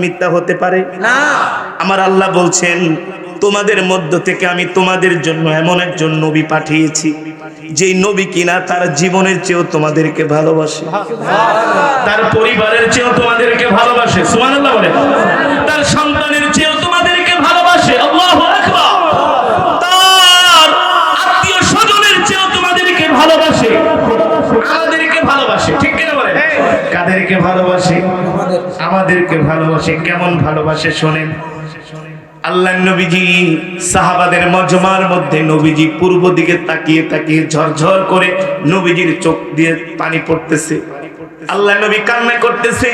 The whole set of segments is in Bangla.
মিথ্যা হতে পারে? না। আমার আল্লাহ বলছেন তোমাদের মধ্য থেকে আমি তোমাদের জন্য এমন একজন নবী পাঠিয়েছি যেই নবী কিনা তার জীবনের চেয়েও তোমাদেরকে ভালোবাসে। তার পরিবারের চেয়েও তোমাদেরকে ভালোবাসে। সুমান আল্লাহ বলে ভালোবাসে কেমন ভালোবাসে শোনেন। আল্লাহ নবীজি, সাহাবাদের মজমার মধ্যে নবীজি পূর্ব দিকে তাকিয়ে তাকিয়ে ঝরঝর করে নবীজির চোখ দিয়ে পানি পড়তেছে। আল্লাহ নবী কান্না করতেছে।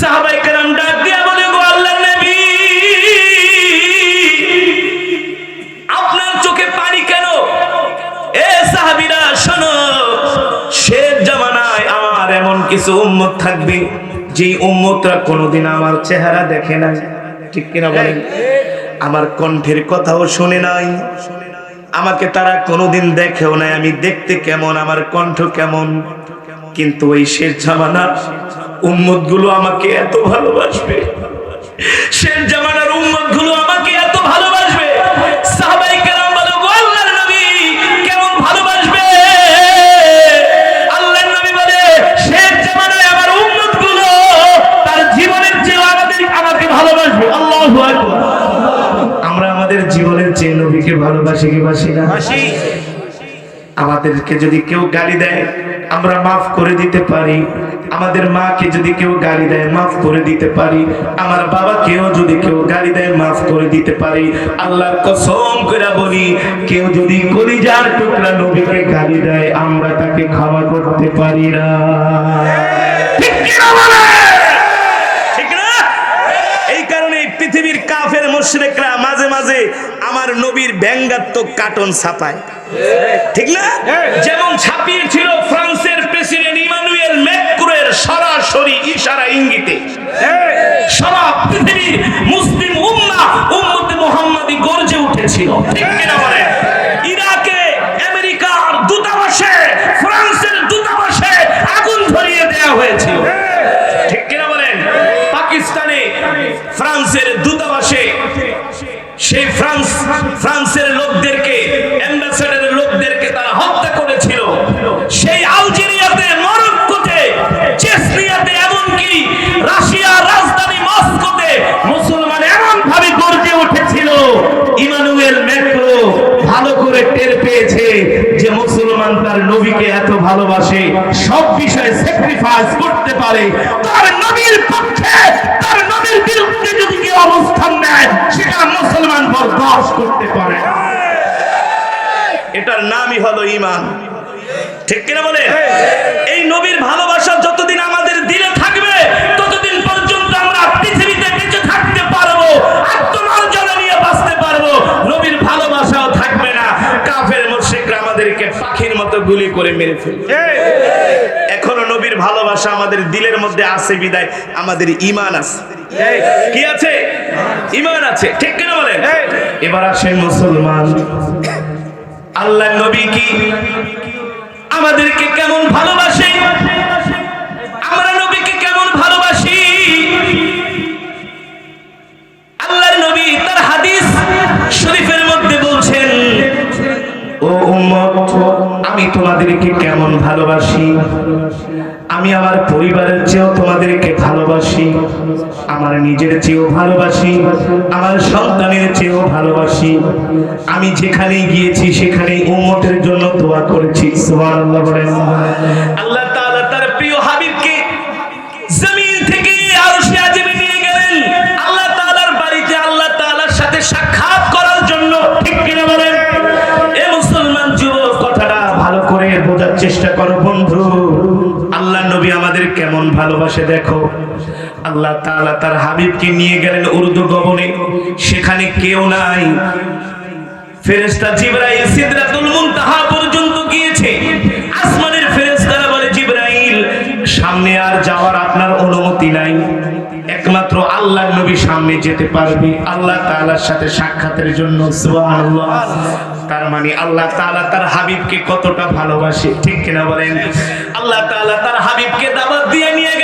সাহাবাই কেরাম ডাক দিয়া বলে, গো আল্লাহ নবী, আপনার চোখে পানি কেন? এ সাহাবীরা, শোনো শেষ জামানায় আমার এমন কিছু উম্মত থাকবে যে উম্মতরা কোনোদিন আমার চেহারা দেখে নাই। ঠিক কিনা বলেন? আমার কণ্ঠের কথাও শুনে নাই। আমাকে তারা কোনোদিন দেখেও নাই। আমি দেখতে কেমন আমার কণ্ঠ কেমন। কিন্তু ওই শেষ জামানার উম্মতগুলো আমাকে এত ভালোবাসবে। শেষ জামানার ভালোবাসি কি বাসি না? আমাদেরকে যদি কেউ গালি দেয় আমরা মাফ করে দিতে পারি। আমাদের মাকে যদি কেউ গালি দেয় মাফ করে দিতে পারি। আমার বাবাকেও যদি কেউ গালি দেয় মাফ করে দিতে পারি। আল্লাহর কসম করে বলি কেউ যদি কলিজার টুকরা নবীকে গালি দেয় আমরা তাকে ক্ষমা করতে পারি না। ঠিক কি না বলে? ঠিক না? এই কারণে পৃথিবীর কাফের মুশরিকরা মাঝে মাঝে আমার নবীর ব্যঙ্গাত্মক কার্টুন ছাপায়। ঠিক না? যেমন ছাপিয়েছিল ফ্রান্সের প্রেসিডেন্ট ইমানুয়েল ম্যাক্রোয়ের সরাসরি ইশারা ইঙ্গিতে। সারা পৃথিবীর মুসলিম উম্মাহ উম্মতে মুহাম্মাদি গর্জে উঠেছিল। ঠিক কিনা সেই ফ্রান্স, ফ্রান্সের লোকদেরকে, অ্যাম্বাসেডারের লোকদেরকে তারা হত্যা করেছিল। সেই আলজেরিয়াতে, মরক্কোতে চেসনিয়াতে এমনকি রাশিয়ার রাজধানী মস্কোতে মুসলমান এমন ভাবে গর্জে উঠেছিল, ইমানুয়েল ম্যাক্রো ভালো করে টের পেয়েছে যে মুসলমান তার নবীকে এত ভালোবাসে সব বিষয়ে স্যাক্রিফাইস করতে পারে তার নবীর পক্ষে তার নবীর বিরুদ্ধে যদি কেউ অবস্থান নেয় সেটা মুসলমান বরদাস্ত করতে পারে। না। এটার নামই হলো ইমান ঠিক কিনা বলে এই নবীর ভালোবাসা যতদিন আমাদের দিলে থাকবে ততদিন পর্যন্ত আমরা পৃথিবীতে বেঁচে থাকতে পারব আত্মমর্যাদা নিয়ে বাঁচতে পারব নবীর ভালোবাসাও থাকবে না কাফের মুশরিকরা আমাদেরকে পাখির মতো গুলি করে মেরে ফেলবে এখনও নবীর ভালোবাসা আমাদের দিলের মধ্যে আছে বিদায় আমাদের ইমান আছে। কি আছে? ইমান আছে। ঠিক কেন বলেন? এবার আসে মুসলমান। আল্লাহ নবী কি? আমাদেরকে কেমন ভালোবাসে আমি আমার পরিবারের চেয়েও তোমাদেরকে ভালোবাসি, আমার নিজের চেয়েও ভালোবাসি, আমার সন্তানের চেয়েও ভালোবাসি। আমি যেখানেই গিয়েছি সেখানে উম্মতের জন্য দোয়া করেছি বলেন। আল্লাহ ভালোবাসে দেখো। আল্লাহ তাআলা তার হাবিবকে নিয়ে গেলেন উর্দু গবনে সেখানে কেউ নাই। ফেরেশতা জিবরাইল সিদরাতুল মুনতাহা পর্যন্ত গিয়েছে। আসমানের ফেরেশতারা বলে, জিবরাইল, সামনে আর যাওয়ার আপনার অনুমতি নাই। একমাত্র আল্লাহ নবী সামনে যেতে পারবে। আল্লাহ তাআলার সাথে সাক্ষাতের জন্য। সুবহানাল্লাহ। তার মানে আল্লাহ তাআলা তার হাবিবকে কতটা ভালোবাসে। ঠিক কিনা বলেন? আল্লাহ তাআলা তার হাবিবকে দাওয়াত দিয়ে নিয়ে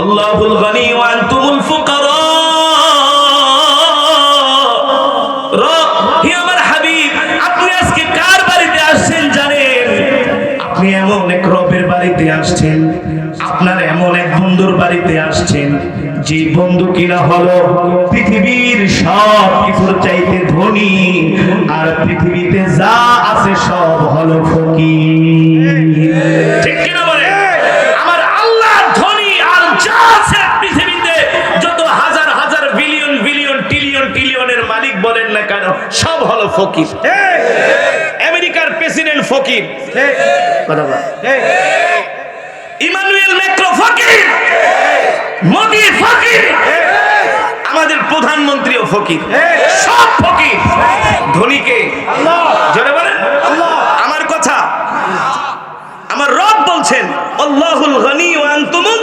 আল্লাহুল গনি ওয়া আনতুমুল ফুকারা। হে আমার হাবিব, আপনি আজকে কার বাড়িতে আসছেন জানেন? আপনি এমন এক রবের বাড়িতে আসছেন, আপনার এমন এক বন্ধুর বাড়িতে আসছেন, যে বন্ধু কিনা হলো পৃথিবীর সব কিছুর চাইতে ধনী, আর পৃথিবীতে যা আছে সব হলো ফকির। ঠিক কিনা? হলো ফকির। আমেরিকার প্রেসিডেন্ট ফকির। কথা ইমানুয়েল ম্যাক্রো ফকির। মোদি ফকির। আমাদের প্রধানমন্ত্রীও ফকির। সব ফকির। ধনীকে। জোরে বলেন। আমার কথা। আমার রব বলছেন আল্লাহুল গনি ওয়া আনতুমুল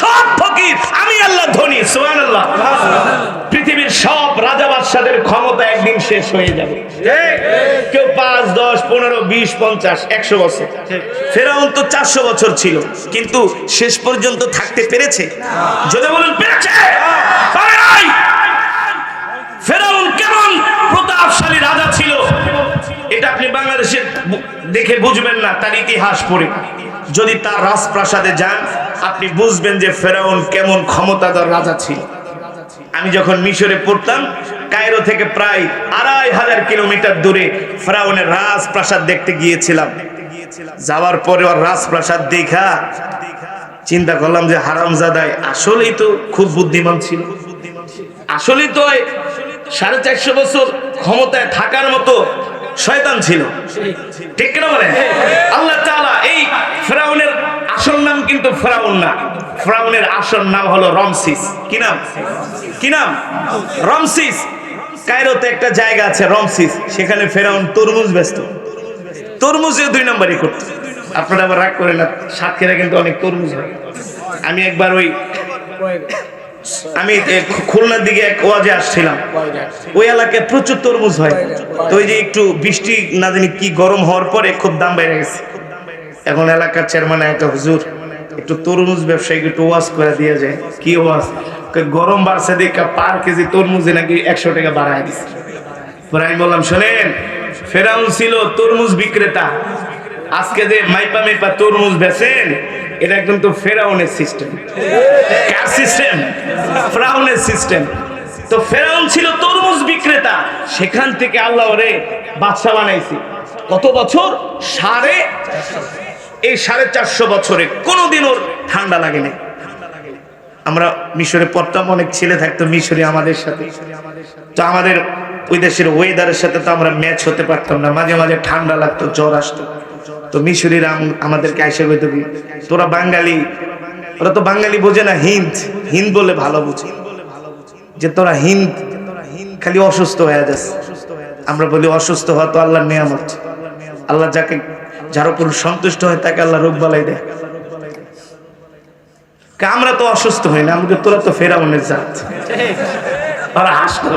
সব ফকির। আমি আল্লাহ ধনী সুবহানাল্লাহ। বাদশাদের ক্ষমতা একদিন শেষ হয়ে যাবে। কেউ পাঁচ দশ পনেরো বিশ পঞ্চাশ একশো বছর। ফেরাউন তো চারশো বছর ছিল কিন্তু শেষ পর্যন্ত থাকতে পেরেছে। যদি বলেন পেরেছে? ফেরাউন কেমন প্রতাপশালী রাজা ছিল এটা আপনি বাংলাদেশে দেখে বুঝবেন না তার ইতিহাস পড়ে। যদি তার রাজপ্রাসাদে যান আপনি বুঝবেন যে ফেরাউন কেমন ক্ষমতাধর রাজা ছিল। আমি যখন মিশরে পড়তাম কায়রো থেকে প্রায় আড়াই হাজার কিলোমিটার দূরে ফেরাউনের রাজপ্রাসাদ দেখতে গিয়েছিলাম। যাওয়ার পরে ওর রাজপ্রাসাদ দেখা চিন্তা করলাম যে হারামজাদাই আসলেই তো খুব বুদ্ধিমান ছিল। আসলেই তো সাড়ে চারশো বছর ক্ষমতায় থাকার মতো শয়তান ছিল। ঠিক কেন বলে আল্লাহ তাআলা এই ফেরাউনের আসল নাম কিন্তু ফেরাউন না। ফেরাউনের আসল নাম হলো রমসিস। কি নাম? কি নাম? রমসিস। কায়রোতে একটা জায়গা আছে, রমসিস। সেখানে ফেরাউন তরমুজ ব্যস্ত তরমুজে দুই নম্বরই করত। আপনারা আবার রাগ করেন না, সাতক্ষীরা কিন্তু অনেক তরমুজ হয়। আমি একবার ওই আমি খুলনার দিকে এক ওয়াজে আসছিলাম। ওই এলাকায় প্রচুর তরমুজ হয়। তো ওই যে একটু বৃষ্টি না জানি কি গরম হওয়ার পরে খুব দাম বেড়ে গেছে। এখন এলাকার চেয়ারম্যান একটা হুজুর, একটু তরমুজ ব্যবসায়ীকে একটু ওয়াজ করে দিয়ে যায়। কি ওয়াজ? গরম বাড়ছে দেখা পার কেজি তরমুজে নাকি একশো টাকা বাড়ায় দিচ্ছে পরে আমি বললাম, শোনেন, ফেরাউন ছিল তরমুজ বিক্রেতা। আজকে যে মাইপা মাইপা তরমুজ বেচেন, এটা একদম তো ফেরাউনের সিস্টেম কার সিস্টেম ফেরাউনের সিস্টেম তো ফেরাউন ছিল তরমুজ বিক্রেতা। সেখান থেকে আল্লাহ রে বাদশা বানাইছি। কত বছর? সাড়ে এই সাড়ে চারশো বছরে। কোনোদিন ওর ঠান্ডা লাগে নাই আমরা মিশরে পড়তাম, অনেক ছেলে থাকতো মিশরে আমাদের সাথে। তো আমাদের ওই দেশের ওয়েদারের সাথে তো আমরা ম্যাচ হতে পারতাম না। মাঝে মাঝে ঠান্ডা লাগতো, জ্বর আসতো। তো মিশরিরা আম- আমাদেরকে আইসা কইতো কি, তোরা বাঙালি, ওরা তো বাঙালি বোঝে না হিন্দ। হিন্দ বলে ভালো বুঝে। যে তোরা হিন্দ, খালি অসুস্থ হয়ে যাচ্ছে আমরা বলি, অসুস্থ হওয়া তো আল্লাহর নিয়ামত। আল্লাহ যাকে, যার উপর সন্তুষ্ট হয় তাকে আল্লাহ রোগ বালাই দেয়। আমরা তো অসুস্থ হই না আমাকে তোরা তো ফেরাউনের জাত। আর হাসতো